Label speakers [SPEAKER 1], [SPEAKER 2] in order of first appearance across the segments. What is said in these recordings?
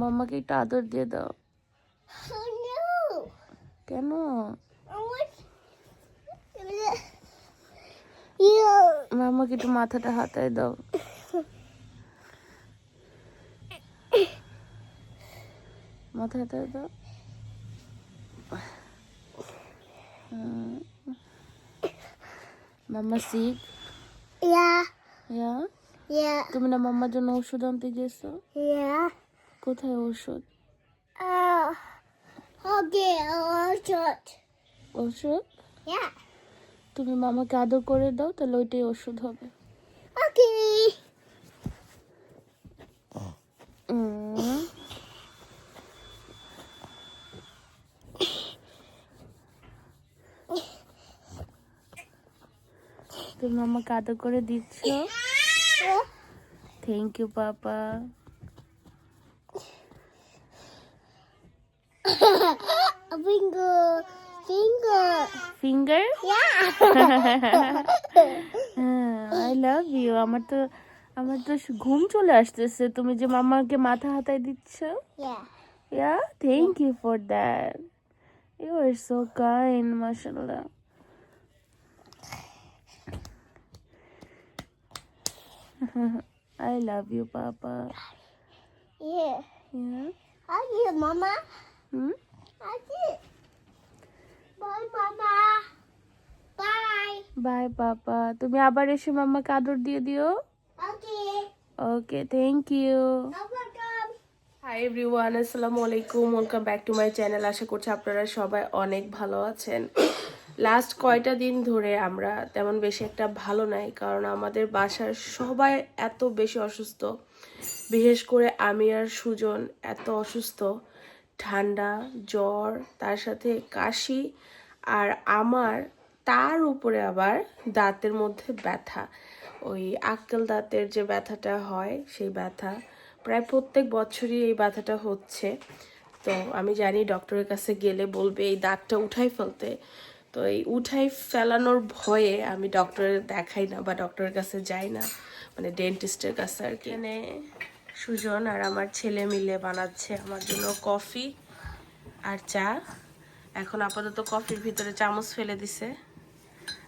[SPEAKER 1] মাম্মাকে একটু আদর দিয়ে দাও
[SPEAKER 2] Oh
[SPEAKER 1] কেন. মাম্মাকে একটু মাথাটা হাতায় দাও মাথা হাতায় দাও। Mamma sick
[SPEAKER 2] Yeah.
[SPEAKER 1] ইয়া. তুমি না মাম্মার জন্য ওষুধ আনতে গেছো. কোথায় ওষুধ ওষুধ. তুমি মামাকে আদর করে দাও তাহলে ওইটাই ওষুধ হবে. উম। তুমি মামাকে আদর করে দিচ্ছ thank you papa
[SPEAKER 2] Finger. Finger.
[SPEAKER 1] Finger
[SPEAKER 2] Yeah.
[SPEAKER 1] I love you আমার তো আমার তো ঘুম চলে আসতেছে তুমি যে মামাকে মাথা হাতায় দিচ্ছ
[SPEAKER 2] yeah.
[SPEAKER 1] Yeah, thank you for that. You are so kind, mashallah. I love you, Papa.
[SPEAKER 2] Yeah.
[SPEAKER 1] Yeah.
[SPEAKER 2] Hug you, Mama.
[SPEAKER 1] Hmm?
[SPEAKER 2] Bye,
[SPEAKER 1] Papa. তুমি আবার এসে মাম্মাকে আদর দিয়ে দিও। Okay thank you hi everyone আসসালামু আলাইকুম welcome back to my channel আশা করছি আপনারা সবাই অনেক ভালো আছেন। লাস্ট কয়টা দিন ধরে আমরা তেমন বেশি একটা ভালো নাই কারণ আমাদের বাসার সবাই এত বেশি অসুস্থ। বিশেষ করে আমি আর সুজন এত অসুস্থ। ঠান্ডা, জ্বর, তার সাথে কাশি আর আমার তার উপরে আবার দাঁতের মধ্যে ব্যথা। ওই আক্কেল দাঁতের যে ব্যথাটা হয়, সেই ব্যথা। প্রায় প্রত্যেক বছরই এই ব্যথাটা হচ্ছে। তো আমি জানি ডক্টরের কাছে গেলে বলবে, এই দাঁতটা উঠাই ফেলতে। তো এই উঠাই ফেলানোর ভয়ে আমি ডক্টরের দেখাই না বা ডক্টরের কাছে যাই না মানে ডেন্টিস্টের কাছে আর কি। সুজন আর আমার ছেলে মিলে বানাচ্ছে আমার জন্য কফি আর চা এখন আপাতত কফির ভিতরে চামচ ফেলে দিছে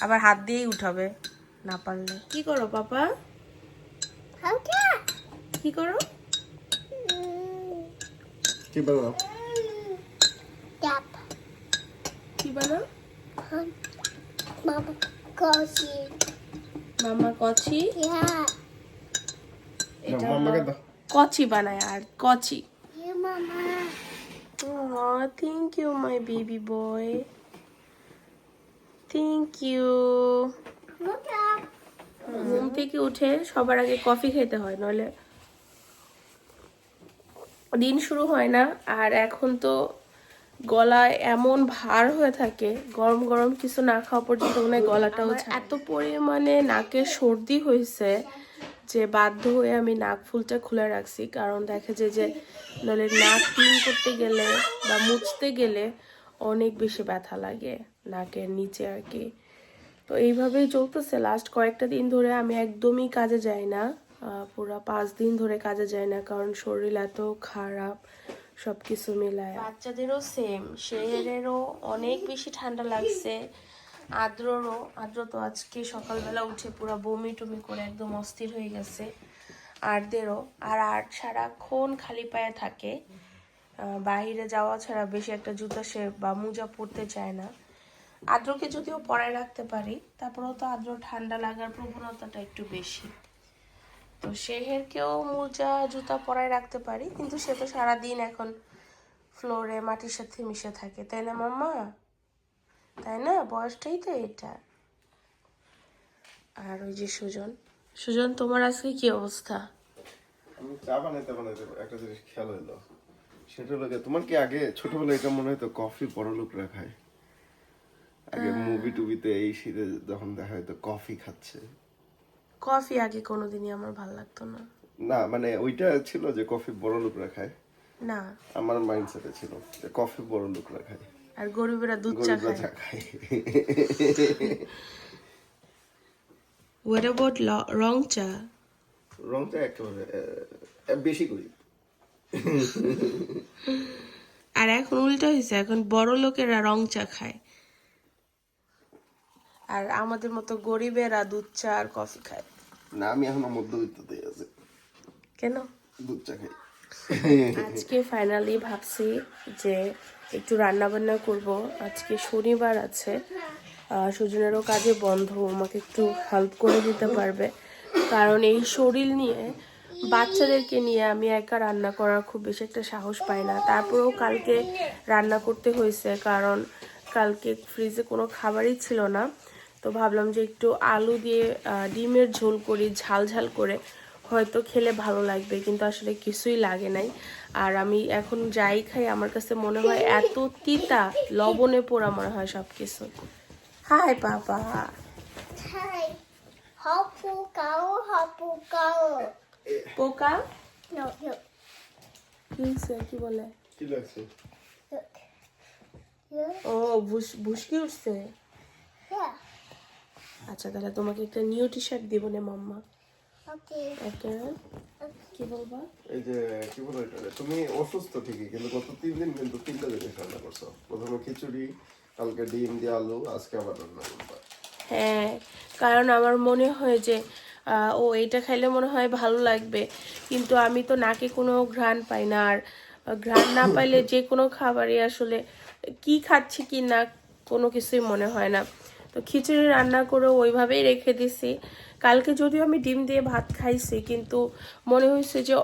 [SPEAKER 1] আবার হাত দিয়েই উঠাবে না পারলে কি করো পাপা কি করো
[SPEAKER 3] কি বানাও
[SPEAKER 2] Tap.
[SPEAKER 1] কি বানাও
[SPEAKER 2] Mama. Coffee.
[SPEAKER 1] মামা কচি
[SPEAKER 2] Yeah.
[SPEAKER 1] এটা
[SPEAKER 3] মাম্মাকে দাও
[SPEAKER 1] কচি বানায় আর কচি my baby boy. Thank you.
[SPEAKER 2] Look up.
[SPEAKER 1] ঘুম থেকে উঠে সবার আগে কফি খেতে হয় নইলে দিন শুরু হয় না আর এখন তো গলায় এমন ভার হয়ে থাকে গরম গরম কিছু না খাওয়া পর্যন্ত মনে গলাটাও এত পরিমাণে নাকে সর্দি হয়েছে যে বাধ্য হয়ে আমি নাক ফুলটা খুলে রাখছি। কারণ দেখা যায় যে নইলে নাক ক্লিন করতে গেলে বা মুছতে গেলে অনেক বেশি ব্যথা লাগে নাকের নিচে আর কি। তো এইভাবেই চলতেছে। লাস্ট কয়েকটা দিন ধরে আমি একদমই কাজে যাই না। পুরো পাঁচ দিন ধরে কাজে যাই না। কারণ শরীর এত খারাপ সব কিছু মিলায়। বাচ্চাদেরও সেম শেহেরেরও অনেক বেশি ঠান্ডা লাগছে। আদ্ররও, আদ্র তো আজকে সকালবেলা উঠে পুরো বমি টমি করে একদম অস্থির হয়ে গেছে। আরদেরও, আর আট সারাক্ষণ খালি পায়ে থাকে। বাইরে যাওয়া ছাড়া বেশি একটা জুতা সে বা মোজা পরতে চায় না। আদ্রকে যদিও পরায় রাখতে পারি, তারপরেও তো আদ্র ঠান্ডা লাগার প্রবণতাটা একটু বেশি। তো শেহেরকেও মোজা, জুতা পরায় রাখতে পারি, কিন্তু সে তো সারাদিন এখন ফ্লোরে মাটির সাথে মিশে থাকে। তাই না, মাম্মা? তাই না? বয়সটাই তো এটা। আর ওই যে সুজন। সুজন তোমার আজকে কি অবস্থা?
[SPEAKER 3] আমি চা বানাইতে বানাইতে একটা জিনিস খেয়াল হইল। সেটা হলো তোমার কি আগে ছোটবেলায় এটা মনে হতো কফি বড় লোকরা খায় আগে মুভি টুবিতে এই শীতে যখন দেখা হয়তো কফি খাচ্ছে।
[SPEAKER 1] কফি আগে কোনোদিনই আমার ভালো লাগতো না।
[SPEAKER 3] না মানে ওইটা ছিল যে কফি বড় লোকরা খায়
[SPEAKER 1] না।
[SPEAKER 3] আমার মাইন্ডসেটে ছিল যে কফি বড় লোকরা খায়
[SPEAKER 1] আর গরিবেরা দুধ চা খায়।
[SPEAKER 3] চা
[SPEAKER 1] হোয়াট অ্যাবাউট রং চা?
[SPEAKER 3] রংটা একেবারে আহ, বেশি করি।
[SPEAKER 4] আর এখন উল্টা হয়েছে এখন বড় লোকেরা রং চা খায়। আর আমাদের মতো গরিবেরা দুধ চা আর কফি খায়।
[SPEAKER 3] না আমি এখনও মধ্যবিত্ততেই আছি।
[SPEAKER 4] কেন?
[SPEAKER 3] দুধ চা খাই।
[SPEAKER 4] আজকে ফাইনালি ভাবছি যে একটু রান্না বান্না করব। আজকে শনিবার আছে। সুজনেরও কাজে বন্ধ, আমাকে একটু হেল্প করে দিতে পারবে। কারণ এই শরীর নিয়ে, বাচ্চাদেরকে নিয়ে আমি একা রান্না করার খুব বেশি একটা সাহস পাই না। তারপরেও কালকে রান্না করতে হয়েছে, কারণ কালকে ফ্রিজে কোনো খাবারই ছিল না। তো ভাবলাম যে একটু আলু দিয়ে ডিমের ঝোল করি, ঝাল ঝাল করে। হয়তো খেলে ভালো লাগবে কিন্তু আসলে কিছুই লাগে নাই। আর আমি এখন যাই খাই আমার কাছে মনে হয় এত তিতা লবণে পোড়া মনে হয় সব কিছু হাই বাবা পোকা? কি? বলে?
[SPEAKER 3] কি লাগছে.
[SPEAKER 4] ও বুস বুসকি উঠছে? আচ্ছা তাহলে তোমাকে একটা নিউ টি শার্ট দিব না মাম্মা।
[SPEAKER 2] Okay.
[SPEAKER 4] কি বলবা?
[SPEAKER 3] এই যে কি বলো এটা? তুমি অসুস্থ ঠিকই কিন্তু গত তিন দিন কিন্তু তিনটা জিনিস রান্না করছ। প্রথমে খিচুড়ি কালকে ডিম দিয়ে আলু আজকে আবার রান্না করবা।
[SPEAKER 4] হ্যাঁ কারণ আমার মনে হয় যে ও এটা খাইলে মনে হয় ভালো লাগবে। কিন্তু আমি তো নাকে কোনো ঘ্রাণ পাই না আর ঘ্রাণ না পাইলে যে কোনো খাবারই আসলে কি খাচ্ছি কি না কোনো কিছুই মনে হয় না। তো খিচুড়ি রান্না করে ওইভাবেই রেখে দিছি। কালকে যদিও আমি ডিম দিয়ে ভাত খাইছি কিন্তু মনে হয়েছে যে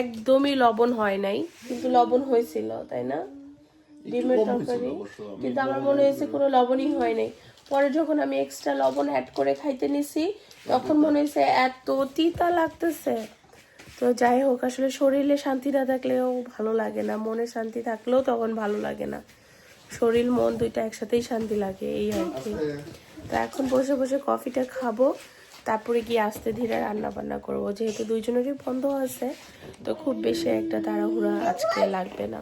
[SPEAKER 4] একদমই লবণ হয় নাই। কিন্তু লবণ হয়েছিল তাই না? ডিমের তরকারি। কিন্তু আমার মনে হয়েছে কোনো লবণই হয় নাই। পরে যখন আমি এক্সট্রা লবণ অ্যাড করে খাইতে নিছি তখন মনে হয়েছে এত তিতা লাগতেছে। তো যাই হোক আসলে শরীরে শান্তি না থাকলেও ভালো লাগে না। মনে শান্তি থাকলেও তখন ভালো লাগে না। শরীর মন দুইটা একসাথেই শান্তি লাগে এই আর কি। তো এখন বসে বসে কফিটা খাব। তারপরে গিয়ে আস্তে ধীরে রান্না বান্না করব। যেহেতু দুইজনেরই বন্ধ আছে, তো খুব বেশি একটা তাড়াহুড়া আজকে লাগবে না।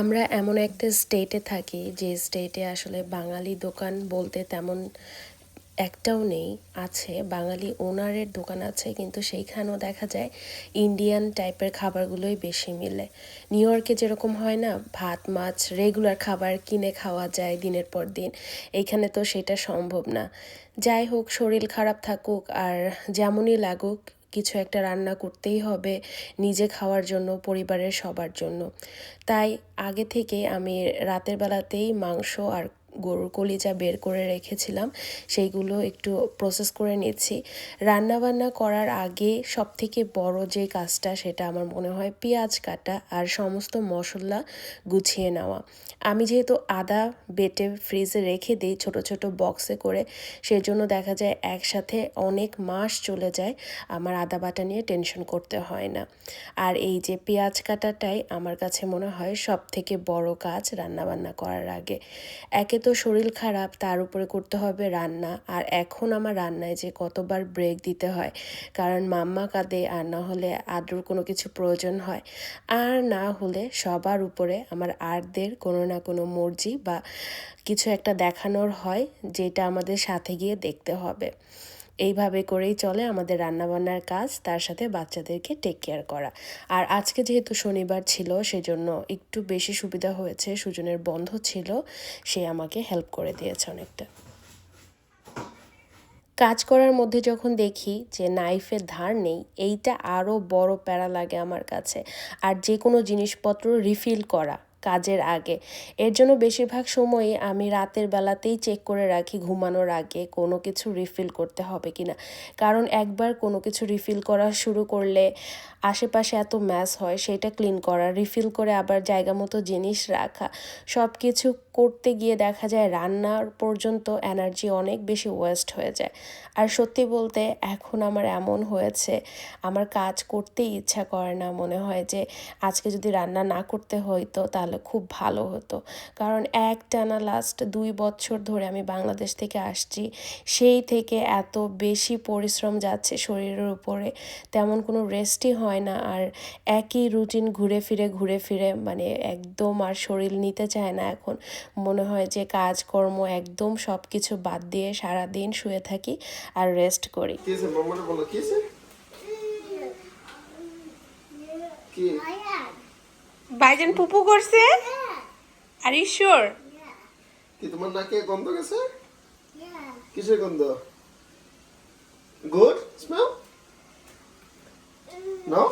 [SPEAKER 4] আমরা এমন একটা স্টেটে থাকি, যে স্টেটে আসলে বাঙালি দোকান বলতে তেমন একটাও নেই, আছে। বাঙালি ওনারের দোকান আছে, কিন্তু সেইখানেও দেখা যায় ইন্ডিয়ান টাইপের খাবারগুলোই বেশি মিলে। নিউ ইয়র্কে যেরকম হয় না, ভাত, মাছ রেগুলার খাবার কিনে খাওয়া যায় দিনের পর দিন। এইখানে তো সেটা সম্ভব না। যাই হোক, শরীর খারাপ থাকুক, আর যেমনই লাগুক, কিছু একটা রান্না করতেই হবে নিজে খাওয়ার জন্য, পরিবারের সবার জন্য। তাই আগে থেকে আমি রাতের বেলাতেই মাংস আর গরুর কলিজা বের করে রেখেছিলাম, সেইগুলো একটু প্রসেস করে নিচ্ছি। রান্না বান্না করার আগে সব থেকে বড় যে কাজটা সেটা আমার মনে হয় পেঁয়াজ কাটা আর সমস্ত মশলা গুছিয়ে নেওয়া। আমি যেহেতু আদা বেটে ফ্রিজে রেখে দিই ছোট ছোট বক্সে করে, সেজন্য দেখা যায় একসাথে অনেক মাস চলে যায় আমার আদা বাটা নিয়ে টেনশন করতে হয় না। আর এই যে পেঁয়াজ কাটাটাই আমার কাছে মনে হয় সব থেকে বড় কাজ রান্নাবান্না করার আগে। একে তো শরীর খারাপ, তার উপরে করতে হবে রান্না। আর এখন আমার রান্নায় যে কতবার ব্রেক দিতে হয়, কারণ মাম্মা কাঁদে, আর না হলে আদুর কোনো কিছু প্রয়োজন হয়। আর না হলে সবার উপরে আমার আর্টদের কোনো না কোনো মর্জি বা কিছু একটা দেখানোর হয়, যেটা আমাদের সাথে গিয়ে দেখতে হবে। এইভাবে করেই চলে আমাদের রান্নাবান্নার কাজ, তার সাথে বাচ্চাদেরকে টেক কেয়ার করা। আর আজকে যেহেতু শনিবার ছিল, সেজন্য একটু বেশি সুবিধা হয়েছে, সুজনের বন্ধ ছিল, সে আমাকে হেল্প করে দিয়েছে অনেকটা। কাজ করার মধ্যে যখন দেখি যে নাইফের ধার নেই, এইটা আরও বড় প্যারা লাগে আমার কাছে। আর যে কোনো জিনিসপত্র রিফিল করা কাজের আগে। এর জন্য বেশিরভাগ সময়ই আমি রাতের বেলাতেই চেক করে রাখি ঘুমানোর আগে কোনো কিছু রিফিল করতে হবে কিনা। কারণ একবার কোনো কিছু রিফিল করা শুরু করলে আশেপাশে এত ম্যাস হয়, সেটা ক্লিন করা রিফিল করে আবার জায়গা মতো জিনিস রাখা সব কিছু করতে গিয়ে দেখা যায় রান্নার পর্যন্ত এনার্জি অনেক বেশি ওয়েস্ট হয়ে যায়। আর সত্যি বলতে এখন আমার এমন হয়েছে, আমার কাজ করতেই ইচ্ছা করে না মনে হয় যে আজকে যদি রান্না না করতে হইতো তাহলে খুব ভালো হতো। কারণ এক টানা লাস্ট দুই বছর ধরে আমি বাংলাদেশ থেকে আসছি, সেই থেকে এত বেশি পরিশ্রম যাচ্ছে শরীরের উপরে। তেমন কোনো রেস্টই হয় না আর একই রুটিন ঘুরে ফিরে ঘুরে ফিরে মানে একদম আর শরীর নিতে চায় না এখন। মনে হয় যে কাজকর্ম একদম সব কিছু বাদ দিয়ে সারা দিন শুয়ে থাকি আর রেস্ট করি।
[SPEAKER 3] কি আছে মাম্মারে বলো কি আছে কি
[SPEAKER 2] I had.
[SPEAKER 4] ভাইজান পুপু করছে? আর ঈশ্বর
[SPEAKER 3] কি তোমার নাকে গন্ধ গেছে? কিসের গন্ধ? গুড স্মেল নো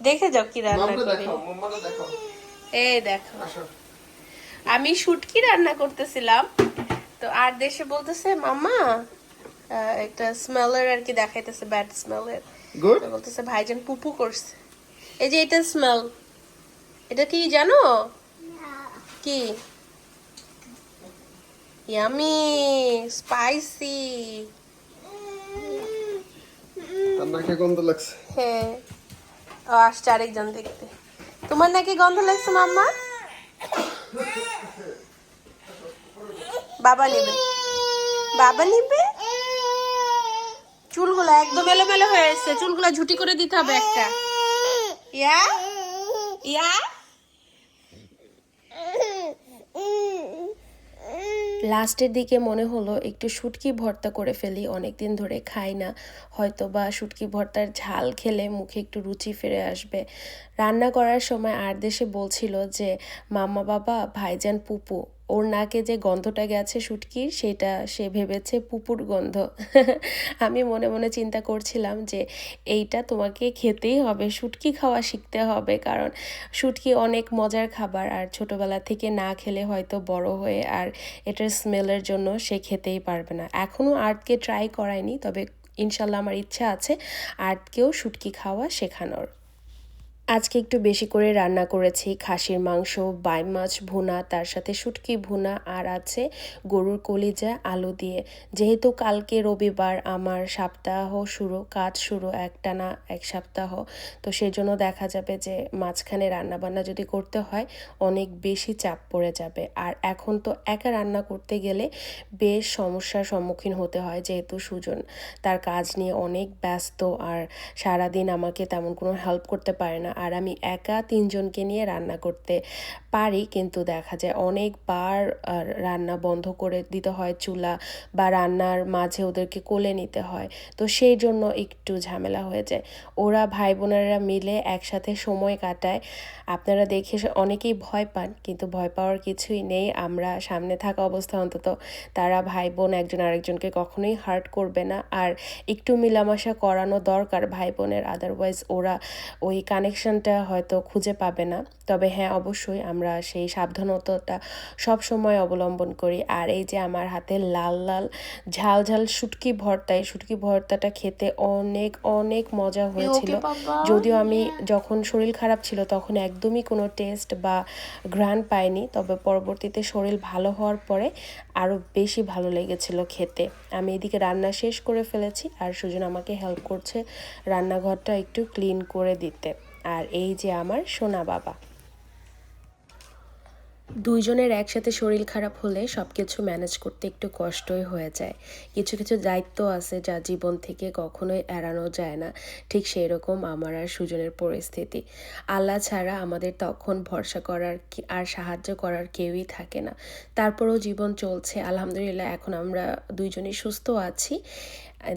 [SPEAKER 4] দেখে যাও কি রান্না করি। এই দেখো। আমি শুটকি রান্না করতেছিলাম তো আর দেশে বলতেছে মামা আহ, একটা স্মেলের আর কি দেখাইতেছে ব্যাড স্মেলের
[SPEAKER 3] গুড
[SPEAKER 4] বলতেছে ভাইজান পুপু করছে। এই যে এটা স্মেল এটা কি জানো? কি? ইয়ামি স্পাইসি
[SPEAKER 3] নাকে গন্ধ লাগছে?
[SPEAKER 4] হ্যাঁ। ও আসছে আরেকজন দেখতে। তোমার নাকি গন্ধ লাগছে মাম্মা? বাবা নিবে। বাবা নিবে? চুলগুলো একদম এলোমেলো হয়ে এসছে। চুলগুলো ঝুটি করে দিতে হবে একটা। ইয়া? ইয়া? লাস্টের দিকে মনে হলো একটু শুটকি ভর্তা করে ফেলি অনেক দিন ধরে খাই না। হয়তো বা শুটকি ভর্তার ঝাল খেলে মুখে একটু রুচি ফিরে আসবে। রান্না করার সময় আর দেশে বলছিল যে, মাম্মা বাবা, ভাইজান পুপু ওর নাকে যে গন্ধটা গেছে শুটকির সেটা সে ভেবেছে পুপুর গন্ধ। আমি মনে মনে চিন্তা করছিলাম যে এইটা তোমাকে খেতেই হবে শুটকি খাওয়া শিখতে হবে, কারণ শুটকি অনেক মজার খাবার, আর ছোটবেলা থেকে না খেলে হয়তো বড় হয়ে আর এটার স্মেলের জন্য সে খেতেই পারবে না। এখনও আর্টকে ট্রাই করায়নি, তবে ইনশাল্লাহ আমার ইচ্ছা আছে আর্টকেও শুটকি খাওয়া শেখানোর। আজকে একটু বেশি করে রান্না করেছি। খাসির মাংস, বাই মাছ, ভুনা, তার সাথে শুটকি ভুনা, আর আছে গরুর কলিজা, আলু দিয়ে। যেহেতু কালকে রবিবার, আমার সপ্তাহ শুরু, কাজ শুরু একটানা, এক সপ্তাহ, তো সেজন্য দেখা যাবে যে মাঝখানে রান্নাবান্না যদি করতে হয়, অনেক বেশি চাপ পড়ে যাবে। আর এখন তো একা রান্না করতে গেলে বেশ সমস্যার সম্মুখীন হতে হয় যেহেতু সুজন। তার কাজ নিয়ে অনেক ব্যস্ত, আর সারাদিন আমাকে তেমন কোনো হেল্প করতে পারে না। আর আমি একা তিনজনকে নিয়ে রান্না করতে পারি, কিন্তু দেখা যায় অনেকবার রান্না বন্ধ করে দিতে হয় চুলা বা রান্নার মাঝে ওদেরকে কোলে নিতে হয়। তো সেই জন্য একটু ঝামেলা হয়ে যায়। ওরা ভাই বোনেরা মিলে একসাথে সময় কাটায়। আপনারা দেখে অনেকেই ভয় পান, কিন্তু ভয় পাওয়ার কিছুই নেই। আমরা সামনে থাকা অবস্থা অন্তত, তারা ভাই বোন একজন আরেকজনকে কখনোই হার্ট করবে না। আর একটু মিলামশা করানো দরকার ভাই বোনের আদারওয়াইজ ওরা ওই কানেকশনটা হয়তো খুঁজে পাবে না। তবে হ্যাঁ অবশ্যই আমরা সেই সাবধানতাটা সব সময় অবলম্বন করি। আর এই যে আমার হাতে লাল লাল ঝাল ঝাল শুটকি ভর্তায় শুটকি ভর্তাটা খেতে অনেক অনেক মজা হয়েছিল। যদিও আমি যখন শরীর খারাপ ছিল তখন একদমই কোনো টেস্ট বা ঘ্রাণ পাইনি। তবে পরবর্তীতে শরীর ভালো হওয়ার পরে আরও বেশি ভালো লেগেছিল খেতে। আমি এদিকে রান্না শেষ করে ফেলেছি। আর সুজন আমাকে হেল্প করছে রান্নাঘরটা একটু ক্লিন করে দিতে। আর এই যে আমার সোনা বাবা। দুইজনের একসাথে শরীর খারাপ হলে সব কিছু ম্যানেজ করতে একটু কষ্টই হয়ে যায়। কিছু কিছু দায়িত্ব আছে যা জীবন থেকে কখনোই এড়ানো যায় না। ঠিক সেই রকম আমার আর সুজনের পরিস্থিতি। আল্লাহ ছাড়া আমাদের তখন ভরসা করার আর সাহায্য করার কেউই থাকে না। তারপরেও জীবন চলছে, আলহামদুলিল্লাহ এখন আমরা দুইজনই সুস্থ আছি।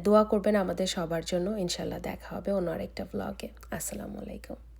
[SPEAKER 4] দোয়া করবেন আমাদের সবার জন্য। ইনশাল্লাহ দেখা হবে অন্য আরেকটা ব্লগে আসসালামু আলাইকুম।